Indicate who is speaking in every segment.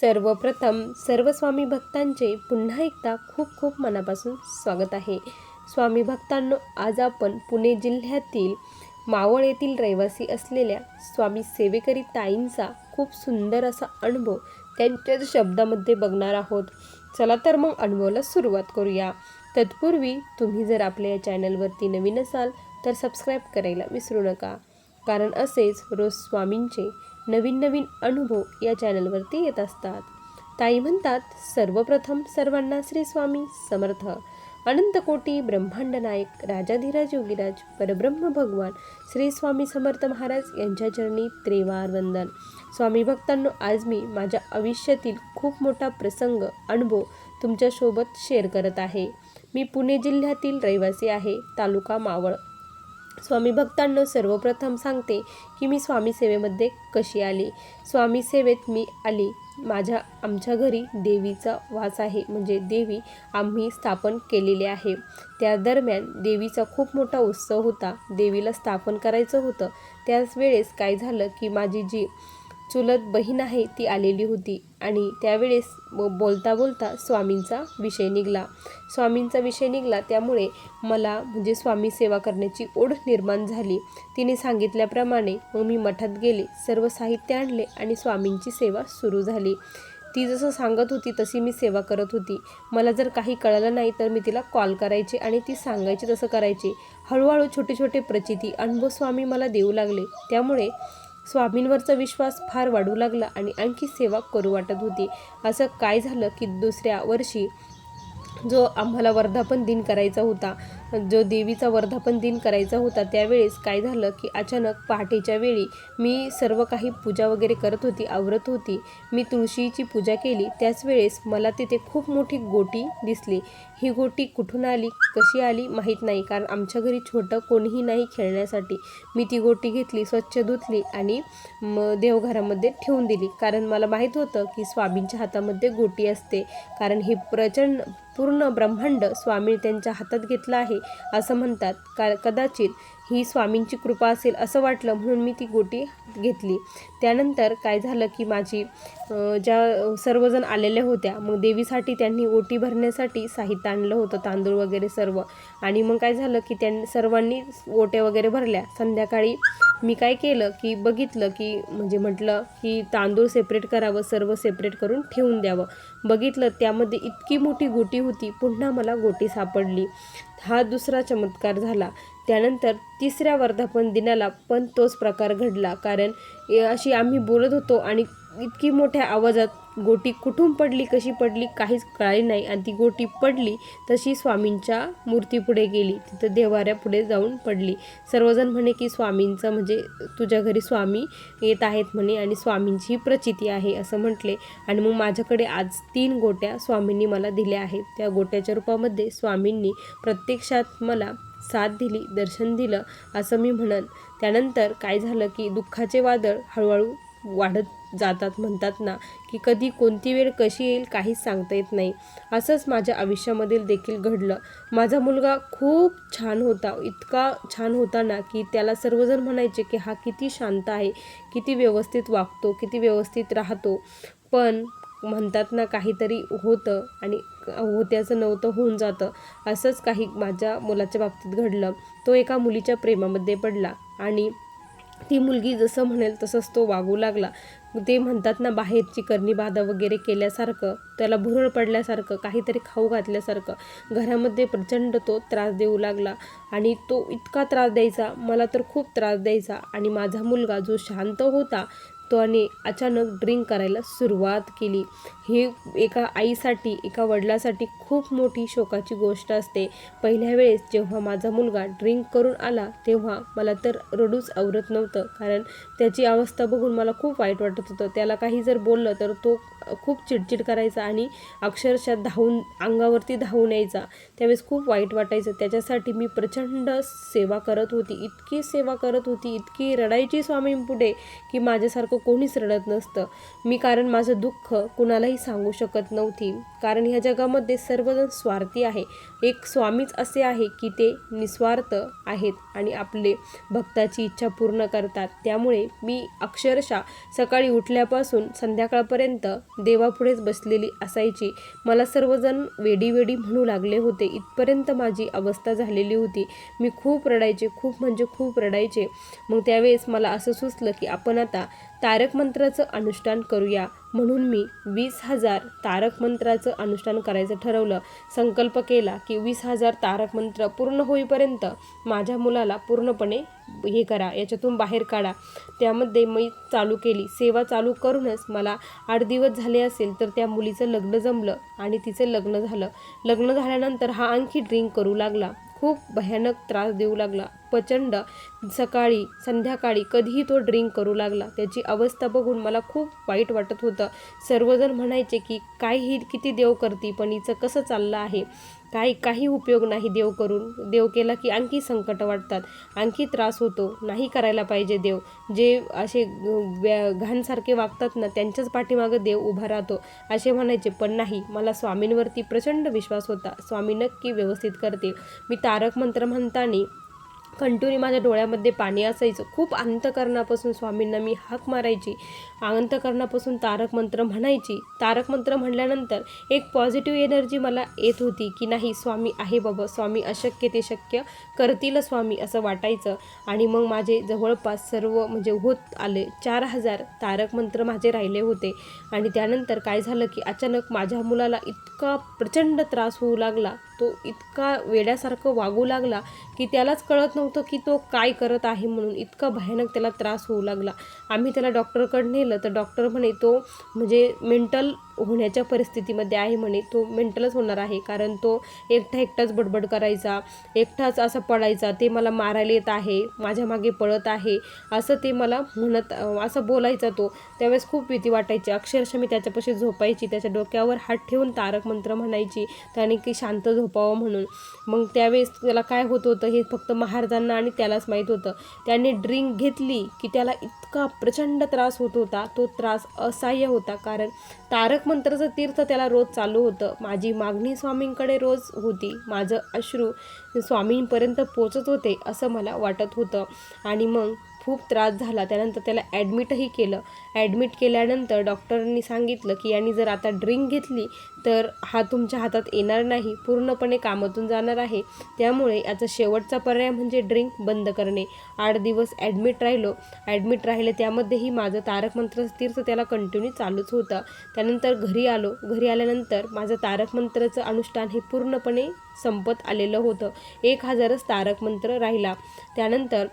Speaker 1: सर्वप्रथम सर्व स्वामी भक्तांचे पुन्हा एकदा खूप खूप मनापासून स्वागत आहे. स्वामी भक्तांनो आज आपण पुणे जिल्ह्यातील मावळ येथील रहिवासी असलेल्या स्वामी सेवेकरी ताईंचा खूप सुंदर असा अनुभव त्यांच्याच शब्दामध्ये बघणार आहोत. चला तर मग अनुभवाला सुरुवात करूया. तत्पूर्वी तुम्ही जर आपल्या या चॅनलवरती नवीन असाल तर सबस्क्राईब करायला विसरू नका. कारण असेच रोज स्वामींचे नवीन नवीन अनुभव या चॅनलवरती येत असतात. ताई म्हणतात सर्वप्रथम सर्वांना श्री स्वामी समर्थ. अनंतकोटी ब्रह्मांड नायक राजाधिराज योगीराज परब्रह्म भगवान श्री स्वामी समर्थ महाराज यांच्या चरणी त्रेवार वंदन स्वामी भक्तांनो आज मी माझ्या आयुष्यातील खूप मोठा प्रसंग अनुभव तुमच्यासोबत शेअर करत आहे. मी पुणे जिल्ह्यातील रहिवासी आहे तालुका मावळ. स्वामी भक्तांना सर्वप्रथम सांगते की मी स्वामी सेवेमध्ये कशी आली? स्वामी सेवेत मी आली. माझ्या आमच्या घरी देवीचा वास आहे. म्हणजे देवी आम्ही स्थापन केलेली आहे. त्या दरम्यान देवीचा खूप मोठा उत्सव होता. देवीला स्थापन करायचं होतं. त्याच वेळेस काय झालं की माझी जी चुलत बहीण आहे ती आलेली होती आणि त्यावेळेस ब- बोलता बोलता स्वामींचा विषय निघाला. स्वामींचा विषय निघाला त्यामुळे मला म्हणजे स्वामी सेवा करण्याची ओढ निर्माण झाली. तिने सांगितल्याप्रमाणे मग मी मठात गेले सर्व साहित्य आणले आणि स्वामींची सेवा सुरू झाली. ती जसं सांगत होती तशी मी सेवा करत होती. मला जर काही कळलं नाही तर मी तिला कॉल करायचे आणि ती सांगायची तसं करायचे. हळूहळू छोटे छोटे प्रचिती अनुभव स्वामी मला देऊ लागले. त्यामुळे स्वामींवरचा विश्वास फार वाढू लागला आणि आणखी सेवा करू वाटत होती. असं काय झालं की दुसऱ्या वर्षी जो आम्हाला वर्धापन दिन करायचा होता जो देवीचा वर्धापन दिन करायचा होता त्यावेळेस काय झालं की अचानक पहाटेच्या वेळी मी सर्व काही पूजा वगैरे करत होती आवरत होती. मी तुळशीची पूजा केली. त्याच वेळेस मला तिथे खूप मोठी गोटी दिसली. ही गोटी कुठून आली कशी आली माहीत नाही कारण आमच्या घरी छोटं कोणीही नाही खेळण्यासाठी. मी ती गोटी घेतली स्वच्छ धुतली आणि म देवघरामध्ये ठेवून दिली. कारण मला माहीत होतं की स्वामींच्या हातामध्ये गोटी असते. कारण हे प्रचंड पूर्ण ब्रह्मांड स्वामी त्यांच्या हातात घेतलं आहे असं म्हणतात. का कदाचित ही स्वामींची कृपा असेल असं वाटलं म्हणून मी ती गोटी घेतली. त्यानंतर काय झालं की माझी ज्या सर्वजण आलेल्या होत्या मग देवीसाठी त्यांनी ओटी भरण्यासाठी साहित्य आणलं होतं तांदूळ वगैरे सर्व. आणि मग काय झालं की त्यां सर्वांनी ओट्या वगैरे भरल्या. संध्याकाळी मी काय केलं की बघितलं की म्हणजे म्हटलं की तांदूळ सेपरेट करावं सर्व सेपरेट करून ठेवून द्यावं. बघितलं त्यामध्ये इतकी मोठी गोटी होती पुन्हा मला गोटी सापडली. हा दुसरा चमत्कार झाला. त्यानंतर तिसऱ्या वर्धापन दिनाला पण तोच प्रकार घडला. कारण अशी आम्ही बोलत होतो आणि इतकी मोठ्या आवाजात गोटी कुठून पडली कशी पडली काहीच कळाली नाही. आणि ती गोटी पडली तशी स्वामींच्या मूर्तीपुढे गेली. तिथं देवाऱ्यापुढे जाऊन पडली. सर्वजण म्हणे की स्वामींचं म्हणजे तुझ्या घरी स्वामी येत आहेत म्हणे आणि स्वामींची ही प्रचिती आहे असं म्हटले. आणि मग माझ्याकडे आज तीन गोट्या स्वामींनी मला दिल्या आहेत. त्या गोट्याच्या रूपामध्ये स्वामींनी प्रत्यक्षात मला साथ दिली दर्शन दिलं असं मी म्हणन. त्यानंतर काय झालं की दुःखाचे वादळ हळूहळू वाढत जातात. म्हणतात ना की कधी कोणती वेळ कशी येईल काहीच सांगता येत नाही. असंच माझ्या आयुष्यामधील देखील घडलं. माझा मुलगा खूप छान होता. इतका छान होता ना की त्याला सर्वजण म्हणायचे की हा किती शांत आहे किती व्यवस्थित वागतो किती व्यवस्थित राहतो. पण म्हणतात ना काहीतरी होतं आणि होत्याचं नव्हतं होऊन जातं. असंच काही माझ्या मुलाच्या बाबतीत घडलं. तो एका मुलीच्या प्रेमामध्ये पडला आणि ती मुलगी जसं म्हणेल तसंच तो वागू लागला. ते म्हणतात ना बाहेरची करणी बाधा वगैरे केल्यासारखं त्याला भुरळ पडल्यासारखं काहीतरी खाऊ घातल्यासारखं घरामध्ये प्रचंड तो त्रास देऊ लागला. आणि तो इतका त्रास द्यायचा मला तर खूप त्रास द्यायचा. आणि माझा मुलगा जो शांत होता तो आणि अचानक ड्रिंक करायला सुरुवात केली. ही एका आईसाठी एका वडिलासाठी खूप मोठी शोकाची गोष्ट असते. पहिल्या वेळेस जेव्हा माझा मुलगा ड्रिंक करून आला तेव्हा मला तर रडूच आवरत नव्हतं. कारण त्याची अवस्था बघून मला खूप वाईट वाटत होतं. त्याला काही जर बोललं तर तो खूप चिडचिड करायचा आणि अक्षरशः धावून अंगावरती धावून यायचा. त्यावेळेस खूप वाईट वाटायचं. त्याच्यासाठी मी प्रचंड सेवा करत होती. इतकी सेवा करत होती इतकी रडायची स्वामींपुढे की माझ्यासारखं माझ्यासारखं कोणीच रडत नसतं. मी कारण माझं दुःख कुणालाही सांगू शकत नव्हती. कारण ह्या जगामध्ये सर्वजण स्वार्थी आहे एक स्वामीच असे आहे की ते निस्वार्थ आहेत आणि आपले भक्ताची इच्छा पूर्ण करतात. त्यामुळे मी अक्षरशः सकाळी उठल्यापासून संध्याकाळपर्यंत देवापुढेच बसलेली असायची. मला सर्वजण वेडी वेडी म्हणू लागले होते. इथपर्यंत माझी अवस्था झालेली होती. मी खूप रडायचे खूप म्हणजे खूप रडायचे. मग त्यावेळेस मला असं सुचलं की आपण आता तारक मंत्राचं अनुष्ठान करूया. म्हणून मी वीस हजार तारक मंत्राचं अनुष्ठान करायचं ठरवलं. संकल्प केला की वीस हजार तारक मंत्र पूर्ण होईपर्यंत माझ्या मुलाला पूर्णपणे हे करा याच्यातून बाहेर काढा. त्यामध्ये मी चालू केली. सेवा चालू करूनच मला आठ दिवस झाले असेल तर त्या मुलीचं लग्न जमलं आणि तिचं लग्न झालं. लग्न झाल्यानंतर हा आणखी ड्रिंक करू लागला. खूप भयानक त्रास देऊ लागला. प्रचंड सकाळी संध्याकाळी कधीही तो ड्रिंक करू लागला. त्याची अवस्था बघून मला खूप वाईट वाटत होतं. सर्वजण म्हणायचे की काय ही किती देव करती पण हिचं कसं चाललं आहे? काही काही उपयोग नाही देव करून. देव केला की आणखी संकट वाटतात. आणखी त्रास होतो. नाही करायला पाहिजे देव. जे असे घाणसारखे वागतात ना त्यांच्याच पाठीमागं देव उभा राहतो. असे म्हणायचे पण नाही मला स्वामींवरती प्रचंड विश्वास होता. स्वामी नक्की व्यवस्थित करतील. मी तारक मंत्र म्हणताना कंटिन्यू माझ्या डोळ्यामध्ये पाणी असायचं. खूप अंतकरणापासून स्वामींना मी हाक मारायची. अंतकरणापासून तारक मंत्र म्हणायची. तारक मंत्र म्हणल्यानंतर एक पॉझिटिव्ह एनर्जी मला येत होती की नाही स्वामी आहे बाबा स्वामी अशक्य ते शक्य करतील स्वामी असं वाटायचं. आणि मग माझे जवळपास सर्व म्हणजे होत आले. चार हजार तारक मंत्र माझे राहिले होते. आणि त्यानंतर काय झालं की अचानक माझ्या मुलाला इतका प्रचंड त्रास होऊ लागला. तो इतका वेड्यासारखं वागू लागला की त्यालाच कळत नव्हतं की तो काय करत आहे म्हणून. इतका भयानक त्याला त्रास होऊ लागला. आम्ही त्याला डॉक्टरकडे नेलं तर डॉक्टर म्हणे तो म्हणजे मेंटल होण्याच्या परिस्थितीमध्ये आहे म्हणे. तो मेंटलच होणार आहे कारण तो एकटा एकटाच बडबड करायचा एकटाच असा पडायचा ते मला मारायला येत आहे माझ्या मागे पळत आहे असं ते मला म्हणत असं बोलायचा तो. त्यावेळेस खूप भीती वाटायची. अक्षरशः मी त्याच्यापाशी झोपायची त्याच्या डोक्यावर हात ठेवून तारक मंत्र म्हणायची. त्याने की शांत झोपावं म्हणून. मग त्यावेळेस त्याला काय होत होतं हे फक्त महाराजांना आणि त्यालाच माहीत होतं. त्याने ड्रिंक घेतली की त्याला इतका प्रचंड त्रास होत होता. तो त्रास असह्य होता कारण तारक मंत्राचं तीर्थ त्याला रोज चालू होतं. माझी मागणी स्वामींकडे रोज होती. माझं अश्रू स्वामींपर्यंत पोचत होते असं मला वाटत होतं. आणि मग खूप त्रास झाला. त्यानंतर त्याला ॲडमिटही केलं. ॲडमिट केल्यानंतर डॉक्टरांनी सांगितलं की यांनी जर आता ड्रिंक घेतली तर हा तुमच्या हातात येणार नाही. पूर्णपणे कामातून जाणार आहे. त्यामुळे याचा शेवटचा पर्याय म्हणजे ड्रिंक बंद करणे. आठ दिवस ॲडमिट राहिलो. ॲडमिट राहिले त्यामध्येही माझं तारक मंत्र तीर्थ त्याला कंटिन्यू चालूच होतं. त्यानंतर घरी आलो. घरी आल्यानंतर माझं तारक मंत्रचं अनुष्ठान हे पूर्णपणे संपत आलेलं होतं. एक हजारच तारक मंत्र राहिला. त्यानंतर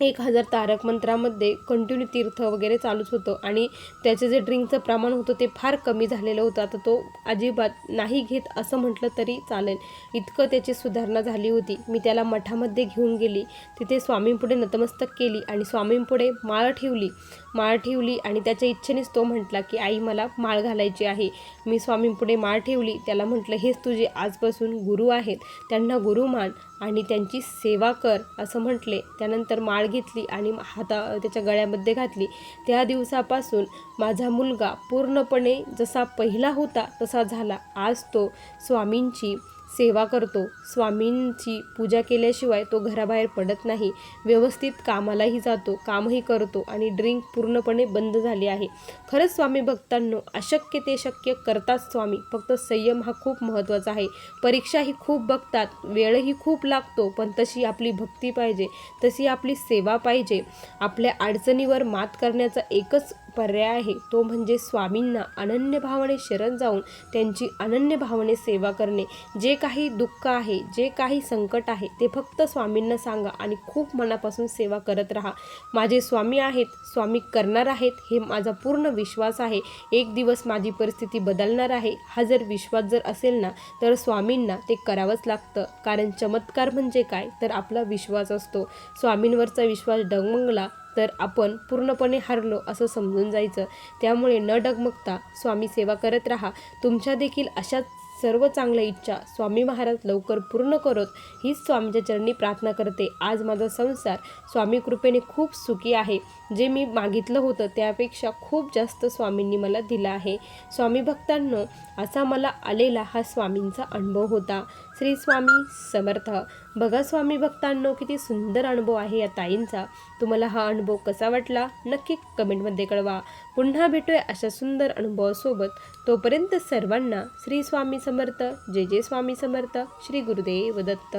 Speaker 1: एक हजार तारक मंत्रामध्ये कंटिन्यू तीर्थ वगैरे चालूच होतं. आणि त्याचे जे ड्रिंकचं प्रमाण होतं ते फार कमी झालेलं होतं. आता तो अजिबात नाही घेत असं म्हटलं तरी चालेल. इतकं त्याची सुधारणा झाली होती. मी त्याला मठामध्ये घेऊन गेली. तिथे स्वामींपुढे नतमस्तक केली आणि स्वामींपुढे माळ ठेवली. माळ ठेवली आणि त्याच्या इच्छेनेच तो म्हटला की आई मला माळ घालायची आहे. मी स्वामींपुढे माळ ठेवली. त्याला म्हटलं हेच तुझे आजपासून गुरु आहेत. त्यांना गुरु मान आणि त्यांची सेवा कर असं म्हटले. त्यानंतर माळ घेतली आणि हाता त्याच्या गळ्यामध्ये घातली. त्या दिवसापासून माझा मुलगा पूर्णपणे जसा पहिला होता तसा झाला. आज तो स्वामींची सेवा करतो. स्वामींची पूजा केल्याशिवाय तो घराबाहेर पडत नाही. व्यवस्थित कामालाही जातो कामही करतो आणि ड्रिंक पूर्णपणे बंद झाली आहे. खरंच स्वामी भक्तांनो अशक्य ते शक्य करतात स्वामी. फक्त संयम हा खूप महत्त्वाचा आहे. परीक्षाही खूप बघतात वेळही खूप लागतो पण तशी आपली भक्ती पाहिजे तशी आपली सेवा पाहिजे. आपल्या अडचणीवर मात करण्याचा एकच पर्याय आहे. तो म्हणजे स्वामींना अनन्य भावने शरण जाऊन त्यांची अनन्य भावने सेवा करणे. जे काही दुःख आहे जे काही संकट आहे ते फक्त स्वामींना सांगा आणि खूप मनापासून सेवा करत राहा. माझे स्वामी आहेत स्वामी करणार आहेत हे माझा पूर्ण विश्वास आहे. एक दिवस माझी परिस्थिती बदलणार आहे. हा जर विश्वास जर असेल ना तर स्वामींना ते करावंच लागतं. कारण चमत्कार म्हणजे काय? तर आपला विश्वास असतो. स्वामींवरचा विश्वास डगमगला तर आपण पूर्णपणे हरलो असं समजून जायचं. त्यामुळे न डगमगता स्वामी सेवा करत राहा. तुमच्या देखील अशाच सर्व चांगल्या इच्छा स्वामी महाराज लवकर पूर्ण करोत. हीच स्वामीच्या चरणी प्रार्थना करते. आज माझा संसार स्वामी कृपेने खूप सुखी आहे. जे मी मागितलं होतं त्यापेक्षा खूप जास्त स्वामींनी मला दिलं आहे. स्वामी भक्तांनो असा मला आलेला हा स्वामींचा अनुभव होता. श्री स्वामी समर्थ. बघा स्वामी भक्तांनो किती सुंदर अनुभव आहे या ताईंचा. तुम्हाला हा अनुभव कसा वाटला? नक्की कमेंटमध्ये कळवा. पुन्हा भेटूया अशा सुंदर अनुभवासोबत. तोपर्यंत सर्वांना श्री स्वामी समर्थ जय जय स्वामी समर्थ श्री गुरुदेव दत्त.